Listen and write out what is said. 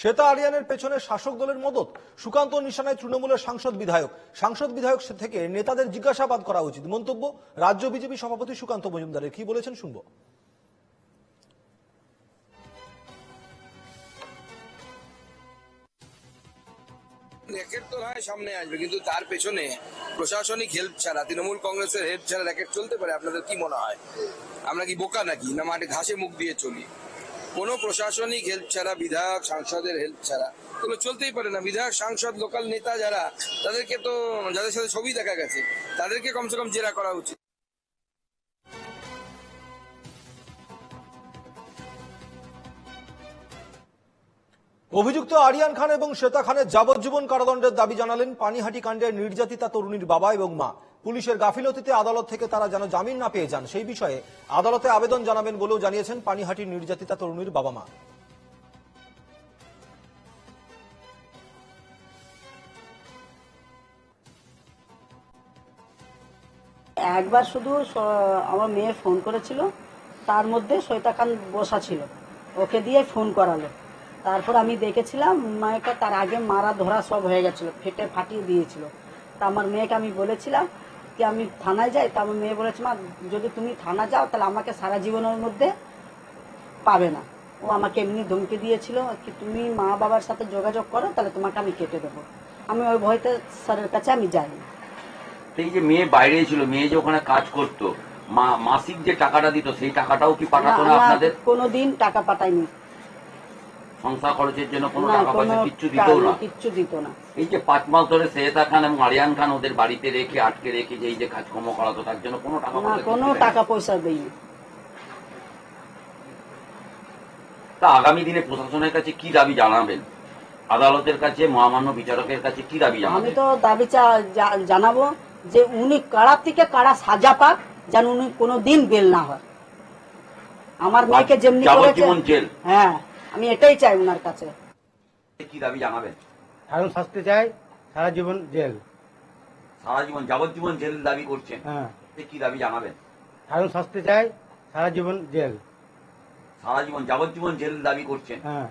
শ্বেতা আরিয়ানের পেছনে শাসক দলের মদত। সুকান্ত নিশানায় তৃণমূলের সাংসদ বিধায়ক। সাংসদ বিধায়ক থেকে নেতাদের জিজ্ঞাসাবাদ করা উচিত। মন্তব্য, রাজ্য বিজেপি সভাপতি সুকান্ত মজুমদারের। কি বলেছেন শুনব। তো সামনে আসবে। কিন্তু তার পেছনে প্রশাসনিক হেল্প ছাড়া, তৃণমূল কংগ্রেসের হেল্প ছাড়া র্যাকেট চলতে পারে। আপনাদের কি মনে হয়? আমরা কি বোকা নাকি? না মাঠে ঘাসে মুখ দিয়ে চলি? কোনো প্রশাসনিক হেল্প ছাড়া, বিধায়ক, সাংসদের হেল্প ছাড়া। এগুলো চলতেই পারে না। বিধায়ক, সাংসদ, লোকাল নেতা যারা, তাদেরকে তো, যাদের সাথে ছবি দেখা গেছে, তাদেরকে কমসে কম জেরা করা উচিত। অভিযুক্ত আরিয়ান খান এবং শ্বেতা খানের যাবজ্জীবন কারাদণ্ডের দাবি জানালেন পানিহাটি কাণ্ডের নির্যাতিতা তরুণীর বাবা এবং মা। পুলিশের গাফিলতিতে আদালত থেকে তারা যেন জামিন না পেয়ে যান, সেই বিষয়ে আদালতে আবেদন জানাবেন বলেও জানিয়েছেন পানিহাটির নির্যাতিতা তরুণীর বাবা মা। একবার শুধু আমার মেয়ে ফোন করেছিল, তার মধ্যে সৈতা খান বসা ছিল। ওকে দিয়ে ফোন করালো। তারপর আমি দেখেছিলাম, মায়েটা তার আগে মারা ধরা সব হয়ে গেছিল, ফেটে ফাটিয়ে দিয়েছিল। তা আমার মেয়েকে আমি বলেছিলাম কি আমি থানায় যাই তা আমার মেয়ে বলেছে মা যদি তুমি থানা যাও তাহলে আমাকে সারা জীবনের মধ্যে পাবে না। ও আমাকে এমনি ধমকি দিয়েছিল কি তুমি মা বাবার সাথে যোগাযোগ করো তাহলে তোমাকে আমি কেটে দেবো। আমি ওই ভয়তে স্যারের কাছে আমি যাই এই যে মেয়ে বাইরে ছিল মেয়ে যে ওখানে কাজ করতো মা মাসিক যে টাকাটা দিত সেই টাকাটাও কি পাঠাতো না আপনাদের? কোনোদিন টাকা পাঠায়নি সংসার খরচের জন্য কোনো টাকা পয়সা কিচ্ছু দিত না। কিচ্ছু দিত না। এই যে পাঁচ মাস ধরে সেহেতা খান এবং আরিয়ান খান ওদের বাড়িতে রেখে আটকে রেখে যে এই যে কাজকর্ম করাতো তার জন্য কোনো টাকা পয়সা কোনো টাকা পয়সা দেয়নি। তা আগামী দিনে প্রশাসনের কাছে কি দাবি জানাবেন? আদালতের কাছে মহামান্য বিচারকের কাছে কি দাবি জানাবেন? আমি তো দাবি জানাব যে উনি কারা থেকে কারা সাজা পাক যেন উনি কোনো দিন বেল না হয়। আমার মেয়েকে যেমনি করেছে হ্যাঁ। আমি এটাই চাই ওনার কাছে। কি দাবি জানাবেন কারণ শাস্তি চাই সারা জীবন জেল। সারা জীবন যাবজ্জীবন জেল দাবি করছেন। হ্যাঁ। কি দাবি জানাবেন কারণ শাস্তি চাই সারা জীবন জেল। সারা জীবন যাবজ্জীবন জেল দাবি করছেন। হ্যাঁ।